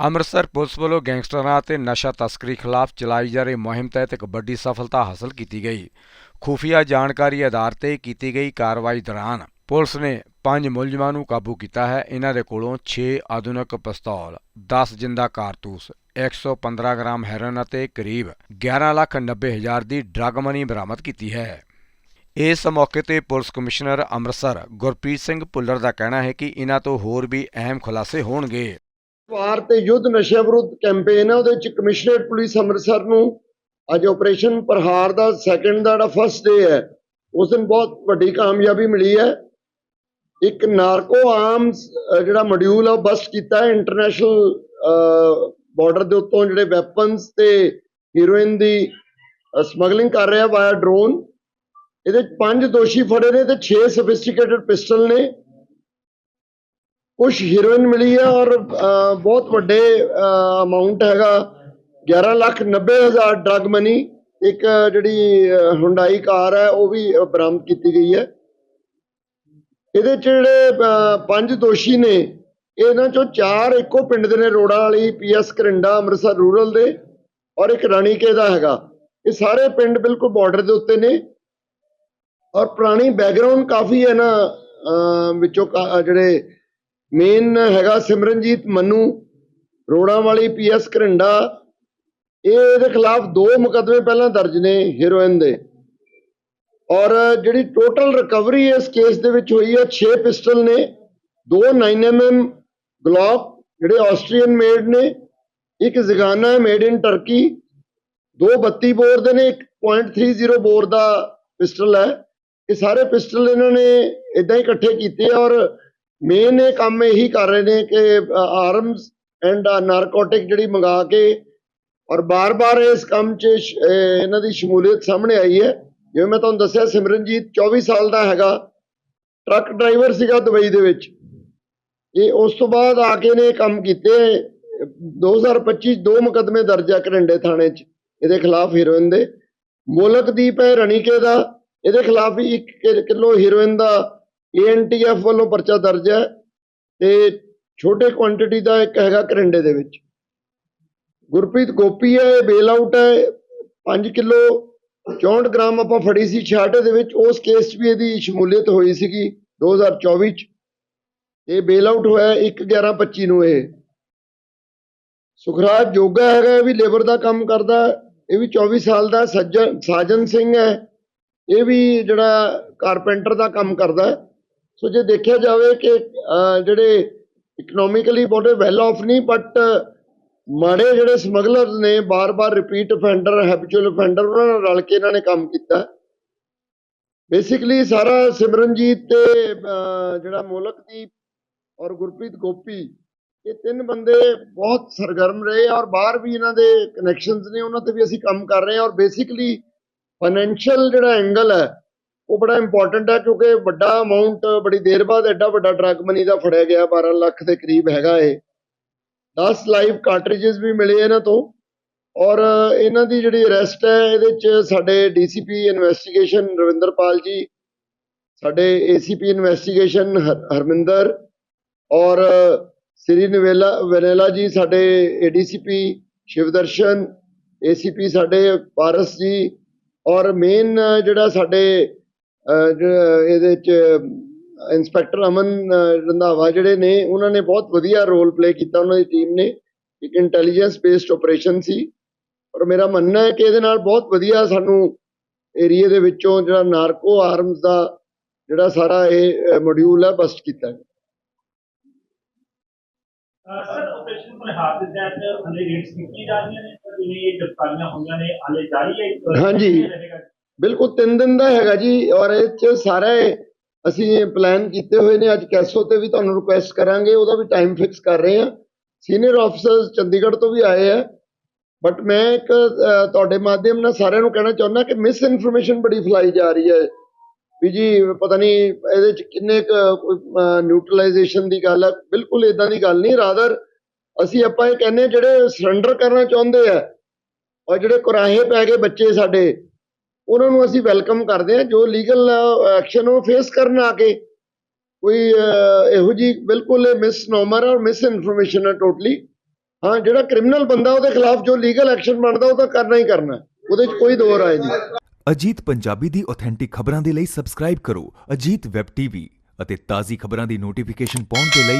Amritsar police ਵੱਲੋਂ ਗੈਂਗਸਟਰਾਂ ਅਤੇ ਨਸ਼ਾ ਤਸਕਰੀ ਖਿਲਾਫ ਚਲਾਈ ਜਾ ਰਹੀ ਮੁਹਿੰਮ ਤਹਿਤ ਇੱਕ ਵੱਡੀ ਸਫਲਤਾ ਹਾਸਲ ਕੀਤੀ ਗਈ। ਖੁਫੀਆ ਜਾਣਕਾਰੀ ਆਧਾਰ ਤੇ ਕੀਤੀ ਗਈ ਕਾਰਵਾਈ ਦੌਰਾਨ ਪੁਲਿਸ ਨੇ ਪੰਜ ਮੁਲਜ਼ਮਾਂ ਨੂੰ ਕਾਬੂ ਕੀਤਾ ਹੈ। ਇਹਨਾਂ ਦੇ ਕੋਲੋਂ 6 ਆਧੁਨਿਕ ਪਿਸਤੌਲ 10 ਜਿੰਦਾ ਕਾਰਤੂਸ 115 ਗ੍ਰਾਮ ਹੈਰੋਇਨ ਅਤੇ ਕਰੀਬ 11 ਲੱਖ 90 ਹਜ਼ਾਰ ਦੀ ਡਰੱਗ ਮਨੀ ਬਰਾਮਦ ਕੀਤੀ ਹੈ। ਇਸ ਮੌਕੇ ਤੇ ਪੁਲਿਸ ਕਮਿਸ਼ਨਰ ਅੰਮ੍ਰਿਤਸਰ ਗੁਰਪ੍ਰੀਤ ਸਿੰਘ ਭੁੱਲਰ ਦਾ ਕਹਿਣਾ ਹੈ ਕਿ ਇਹਨਾਂ ਤੋਂ ਹੋਰ ਵੀ ਅਹਿਮ ਖੁਲਾਸੇ ਹੋਣਗੇ। ਵਾਰ ਤੇ ਯੁੱਧ ਨਸ਼ਾ ਵਿਰੁੱਧ ਕੈਂਪੇਨ ਹੈ, ਉਹਦੇ ਵਿੱਚ ਕਮਿਸ਼ਨਰੇਟ ਪੁਲਿਸ ਅੰਮ੍ਰਿਤਸਰ ਨੂੰ ਅੱਜ ਆਪਰੇਸ਼ਨ ਪ੍ਰਹਾਰ ਦਾ ਸੈਕੰਡ ਦਾ ਜਿਹੜਾ ਫਸਟ ਡੇ ਹੈ, ਉਸ ਦਿਨ ਬਹੁਤ ਵੱਡੀ ਕਾਮਯਾਬੀ ਮਿਲੀ ਹੈ। ਇੱਕ ਨਾਰਕੋ ਆਰਮਸ ਜਿਹੜਾ ਮੋਡਿਊਲ ਆ, ਉਹ ਬਸਟ ਕੀਤਾ ਹੈ ਇੰਟਰਨੈਸ਼ਨਲ ਬਾਰਡਰ ਦੇ ਉੱਤੋਂ ਜਿਹੜੇ ਵੈਪਨਸ ਤੇ ਹੀਰੋਇਨ ਦੀ ਸਮਗਲਿੰਗ ਕਰ ਰਿਹਾ ਵਾਇਆ ਡਰੋਨ ਇਹਦੇ ਵਿੱਚ ਪੰਜ ਦੋਸ਼ੀ ਫੜੇ ਨੇ ਤੇ 6 ਸੋਫਿਸਟੀਕੇਟਡ ਪਿਸਟਲ ਨੇ। ਕੁਝ ਹੀਰੋਇਨ ਮਿਲੀ ਹੈ ਔਰ ਅਹ, ਬਹੁਤ ਵੱਡੇ ਅਮਾਉਂਟ ਹੈਗਾ। 11 ਲੱਖ 90 ਹਜ਼ਾਰ ਡਰਗ ਮਨੀ ਇੱਕ ਜਿਹੜੀ ਹੁੰਡਾਈ ਕਾਰ ਹੈ ਉਹ ਵੀ ਬਰਾਮਦ ਕੀਤੀ ਗਈ ਹੈ। ਇਹਦੇ ਚ ਜਿਹੜੇ ਪੰਜ ਦੋਸ਼ੀ ਨੇ ਇਹਨਾਂ ਚੋਂ ਚਾਰ ਇੱਕੋ ਪਿੰਡ ਦੇ ਨੇ ਰੋੜਾ ਵਾਲੀ ਪੀਐਸ ਕਰਿੰਡਾ ਅੰਮ੍ਰਿਤਸਰ ਰੂਰਲ ਦੇ ਔਰ ਇੱਕ ਰਾਣੀਕੇ ਦਾ ਹੈਗਾ। ਇਹ ਸਾਰੇ ਪਿੰਡ ਬਿਲਕੁਲ ਬਾਰਡਰ ਦੇ ਉੱਤੇ ਨੇ। ਔਰ ਪੁਰਾਣੀ ਬੈਕਗ੍ਰਾਉਂਡ ਕਾਫੀ ਹੈ ਨਾ ਅਹ, ਵਿੱਚੋਂ ਕਾ- ਜਿਹੜੇ ਮੇਨ ਹੈਗਾ ਸਿਮਰਨਜੀਤ ਮੰਨੂ, ਰੋੜਾਂ ਵਾਲੀ ਪੀਐਸ ਘਰਿੰਡਾ। ਇਹ ਇਹਦੇ ਖਿਲਾਫ ਦੋ ਮੁਕੱਦਮੇ ਪਹਿਲਾਂ ਦਰਜ ਨੇ ਹੀਰੋਇਨ ਦੇ। ਔਰ ਜਿਹੜੀ ਟੋਟਲ ਰਿਕਵਰੀ ਇਸ ਕੇਸ ਦੇ ਵਿੱਚ ਹੋਈ ਹੈ 6 ਪਿਸਟਲ ਨੇ, ਦੋ 9mm ਗਲੌਕ ਜਿਹੜੇ ਆਸਟਰੀਅਨ ਮੇਡ ਨੇ, ਇੱਕ ਜ਼ਗਾਨਾ ਮੇਡ ਇਨ ਟਰਕੀ ਦੋ 32 ਬੋਰ ਦੇ ਨੇ, ਇੱਕ .30 ਬੋਰ ਦਾ ਪਿਸਟਲ ਹੈ। ਇਹ ਸਾਰੇ ਪਿਸਟਲ ਇਹਨਾਂ ਨੇ ਇਦਾਂ ਹੀ ਇਕੱਠੇ ਕੀਤੇ ਔਰ ਮੇਨ ਇਹ ਕੰਮ ਇਹੀ ਕਰ ਰਹੇ ਨੇ ਕਿ ਆਰਮਸ ਐਂਡ ਨਾਰਕੋਟਿਕ ਜਿਹੜੀ ਮੰਗਾ ਕੇ ਔਰ ਬਾਰ-ਬਾਰ ਇਸ ਕੰਮ 'ਚ ਇਹਨਾਂ ਦੀ ਸ਼ਮੂਲੀਅਤ ਸਾਹਮਣੇ ਆਈ ਹੈ। ਜਿਵੇਂ ਮੈਂ ਤੁਹਾਨੂੰ ਦੱਸਿਆ, ਸਿਮਰਨਜੀਤ 24 ਸਾਲ ਦਾ ਹੈਗਾ। ਟਰੱਕ ਡਰਾਈਵਰ ਸੀਗਾ ਦੁਬਈ ਦੇ ਵਿੱਚ। ਇਹ ਉਸ ਤੋਂ ਬਾਅਦ ਆ ਕੇ ਨੇ ਕੰਮ ਕੀਤੇ। 2025 ਦੋ ਮੁਕੱਦਮੇ ਦਰਜ ਆ ਘਰਿੰਡੇ ਥਾਣੇ 'ਚ, ਇਹਦੇ ਖਿਲਾਫ ਹੀਰੋਇਨ ਦੇ। ਮੋਲਕਦੀਪ ਹੈ ਰਣੀਕੇ ਦਾ, ਇਹਦੇ ਖਿਲਾਫ ਵੀ 1 ਕਿਲੋ ਹੀਰੋਇਨ ਦਾ ਏਐਨਟੀਐਫ ਵੱਲੋਂ ਪਰਚਾ ਦਰਜ ਹੈ ਤੇ ਛੋਟੇ ਕੁਆਂਟੀਟੀ ਦਾ ਇੱਕ ਹੈਗਾ ਕਰਿੰਡੇ ਦੇ ਵਿੱਚ। ਗੁਰਪ੍ਰੀਤ ਗੋਪੀ ਹੈ, ਇਹ ਬੇਲ ਆਊਟ ਹੈ 5 ਕਿਲੋ 64 ਗ੍ਰਾਮ ਆਪਾਂ ਫੜੀ ਸੀ ਛਾਟੇ ਦੇ ਵਿੱਚ, ਉਸ ਕੇਸ 'ਚ ਵੀ ਇਹਦੀ ਸ਼ਮੂਲੀਅਤ ਹੋਈ ਸੀਗੀ 2024 ਚ। ਇਹ ਬੇਲ ਆਊਟ ਹੋਇਆ 1/11/25 ਨੂੰ ਇਹ। ਸੁਖਰਾਜ ਜੋਗਾ ਹੈਗਾ, ਇਹ ਵੀ ਲੇਬਰ ਦਾ ਕੰਮ ਕਰਦਾ, ਇਹ ਵੀ 24 ਸਾਲ ਦਾ ਸੱਜਣ, ਸਾਜਨ ਸਿੰਘ ਹੈ। ਇਹ ਵੀ ਜਿਹੜਾ ਕਾਰਪੈਂਟਰ ਦਾ ਕੰਮ ਕਰਦਾ ਸੋ ਜੇ ਦੇਖਿਆ ਜਾਵੇ ਕਿ ਜਿਹੜੇ ਇਕਨੋਮਿਕਲੀ ਬਹੁਤ ਵੈਲ ਆਫ ਨਹੀਂ ਬਟ ਮਾੜੇ ਜਿਹੜੇ ਸਮਗਲਰਸ ਨੇ ਬਾਰ-ਬਾਰ ਰਿਪੀਟ ਅਫੈਂਡਰ ਹੈਬਿਚੁਅਲ ਅਫੈਂਡਰ ਉਹਨਾਂ ਨਾਲ ਰਲ ਕੇ ਇਹਨਾਂ ਨੇ ਕੰਮ ਕੀਤਾ। ਬੇਸਿਕਲੀ ਸਾਰਾ ਸਿਮਰਨਜੀਤ ਤੇ ਅਹ, ਜਿਹੜਾ ਮੋਲਕਦੀਪ ਔਰ ਗੁਰਪ੍ਰੀਤ ਗੋਪੀ ਇਹ ਤਿੰਨ ਬੰਦੇ ਬਹੁਤ ਸਰਗਰਮ ਰਹੇ ਔਰ ਬਾਹਰ ਵੀ ਇਹਨਾਂ ਦੇ ਕਨੈਕਸ਼ਨਸ ਨੇ ਉਹਨਾਂ ਤੇ ਵੀ ਅਸੀਂ ਕੰਮ ਕਰ ਰਹੇ ਹਾਂ। ਔਰ ਬੇਸਿਕਲੀ ਫਾਈਨੈਂਸ਼ੀਅਲ ਜਿਹੜਾ ਐਂਗਲ ਹੈ ਉਹ ਬੜਾ ਇੰਪੋਰਟੈਂਟ ਹੈ ਕਿਉਂਕਿ ਵੱਡਾ ਅਮਾਉਂਟ ਬੜੀ ਦੇਰ ਬਾਅਦ ਐਡਾ ਵੱਡਾ ਡਰੱਗ ਮਨੀ ਦਾ ਫੜਿਆ ਗਿਆ 12 ਲੱਖ ਦੇ ਕਰੀਬ ਹੈਗਾ ਇਹ। 10 ਲਾਈਵ ਕਾਰਟ੍ਰਿਜਸ ਵੀ ਮਿਲੇ ਇਹਨਾਂ ਤੋਂ। ਔਰ ਇਹਨਾਂ ਦੀ ਜਿਹੜੀ ਅਰੈਸਟ ਹੈ, ਇਹਦੇ ਚ ਸਾਡੇ ਡੀਸੀਪੀ ਇਨਵੈਸਟੀਗੇਸ਼ਨ ਰਵਿੰਦਰਪਾਲ ਜੀ, ਸਾਡੇ ਏਸੀਪੀ ਇਨਵੈਸਟੀਗੇਸ਼ਨ ਹਰਮਿੰਦਰ, ਔਰ ਸ੍ਰੀ ਨਵੇਲਾ ਵੈਨੇਲਾ ਜੀ, ਸਾਡੇ ਏਡੀਸੀਪੀ ਸ਼ਿਵਦਰਸ਼ਨ ਏਸੀਪੀ ਸਾਡੇ ਪਾਰਸ ਜੀ, ਔਰ ਮੇਨ ਜਿਹੜਾ ਸਾਡੇ ਇਹਦੇ ਚ ਇੰਸਪੈਕਟਰ ਅਮਨ ਰੰਧਾਵਾ ਜਿਹੜੇ ਨੇ ਉਹਨਾਂ ਨੇ ਬਹੁਤ ਵਧੀਆ ਰੋਲ ਪਲੇ ਕੀਤਾ ਉਹਨਾਂ ਦੀ ਟੀਮ ਨੇ। ਇੱਕ ਇੰਟੈਲੀਜੈਂਸ ਬੇਸਡ ਆਪਰੇਸ਼ਨ ਸੀ। ਔਰ ਮੇਰਾ ਮੰਨਣਾ ਹੈ ਕਿ ਇਹਦੇ ਨਾਲ ਬਹੁਤ ਵਧੀਆ ਸਾਨੂੰ ਏਰੀਆ ਦੇ ਵਿੱਚੋਂ ਜਿਹੜਾ ਨਾਰਕੋ ਆਰਮਸ ਦਾ ਜਿਹੜਾ ਸਾਰਾ ਇਹ ਮੋਡਿਊਲ ਹੈ ਬਸਟ ਕੀਤਾ ਗਿਆ। ਸਰ ਆਪਰੇਸ਼ਨ ਪ੍ਰਹਾਰ ਦੇ ਤਹਿਤ ਹਲੇ ਰੇਟਸ ਕੀਤੀ ਜਾ ਰਹੀਆਂ ਨੇ? ਪਰ ਜਿਵੇਂ ਇਹ ਗ੍ਰਿਫਤਾਰੀਆਂ ਹੋਈਆਂ ਨੇ ਹਲੇ ਜਾਰੀ ਹੈ? ਹਾਂਜੀ। ਬਿਲਕੁਲ ਤਿੰਨ ਦਿਨ ਦਾ ਹੈਗਾ ਜੀ, ਔਰ ਇਹ ਚ ਸਾਰੇ ਅਸੀਂ ਪਲਾਨ ਕੀਤੇ ਹੋਏ ਨੇ, ਅੱਜ ਕੈਸੋ ਤੇ ਵੀ ਤੁਹਾਨੂੰ ਰਿਕੁਐਸਟ ਕਰਾਂਗੇ, ਉਹਦਾ ਵੀ ਟਾਈਮ ਫਿਕਸ ਕਰ ਰਹੇ ਹਾਂ। ਸੀਨੀਅਰ ਆਫੀਸਰਸ ਚੰਡੀਗੜ੍ਹ ਤੋਂ ਵੀ ਆਏ ਆ ਬਟ ਮੈਂ ਇੱਕ ਤੁਹਾਡੇ ਮਾਧਿਅਮ ਨਾਲ ਸਾਰਿਆਂ ਨੂੰ ਕਹਿਣਾ ਚਾਹੁੰਦਾ ਕਿ ਮਿਸ ਇਨਫੋਰਮੇਸ਼ਨ ਬੜੀ ਫੈਲਾਈ ਜਾ ਰਹੀ ਹੈ। ਵੀ ਜੀ, ਪਤਾ ਨਹੀਂ ਇਹਦੇ ਚ ਕਿੰਨੇ ਨਿਊਟਰਲਾਈਜੇਸ਼ਨ ਦੀ ਗੱਲ ਹੈ, ਬਿਲਕੁਲ ਇਦਾਂ ਦੀ ਗੱਲ ਨਹੀਂ ਰਾਦਰ ਅਸੀਂ ਆਪਾਂ ਇਹ ਕਹਿੰਦੇ ਹਾਂ ਜਿਹੜੇ ਸਰੈਂਡਰ ਕਰਨਾ ਚਾਹੁੰਦੇ ਆ ਔਰ ਜਿਹੜੇ ਕੁਰਾਹੇ ਪੈ ਗਏ ਬੱਚੇ ਸਾਡੇ ਉਹਨਾਂ ਨੂੰ ਅਸੀਂ ਵੈਲਕਮ ਕਰਦੇ ਹਾਂ, ਜੋ ਲੀਗਲ ਐਕਸ਼ਨ ਉਹ ਫੇਸ ਕਰਨ ਆ ਕੇ, ਕੋਈ ਇਹੋ ਜੀ ਬਿਲਕੁਲ ਮਿਸ ਔਰ ਮਿਸ ਇਨਫੋਰਮੇਸ਼ਨ ਹੈ ਟੋਟਲੀ ਹਾਂ, ਜਿਹੜਾ ਕ੍ਰਿਮੀਨਲ ਬੰਦਾ ਉਹਦੇ ਖਿਲਾਫ ਜੋ ਲੀਗਲ ਐਕਸ਼ਨ ਬਣਦਾ, ਉਹ ਤਾਂ ਕਰਨਾ ਹੀ ਕਰਨਾ ਉਹਦੇ 'ਚ ਕੋਈ ਦੋ ਰਾਏ ਨਹੀਂ। ਅਜੀਤ ਪੰਜਾਬੀ ਦੀ ਆਥੈਂਟਿਕ ਖਬਰਾਂ ਦੇ ਲਈ ਸਬਸਕ੍ਰਾਈਬ ਕਰੋ ਅਜੀਤ ਵੈਬ ਟੀਵੀ ਅਤੇ ਤਾਜ਼ੀ ਖਬਰਾਂ ਦੀ ਨੋਟੀਫਿਕੇਸ਼ਨ ਪਾਉਣ ਦੇ ਲਈ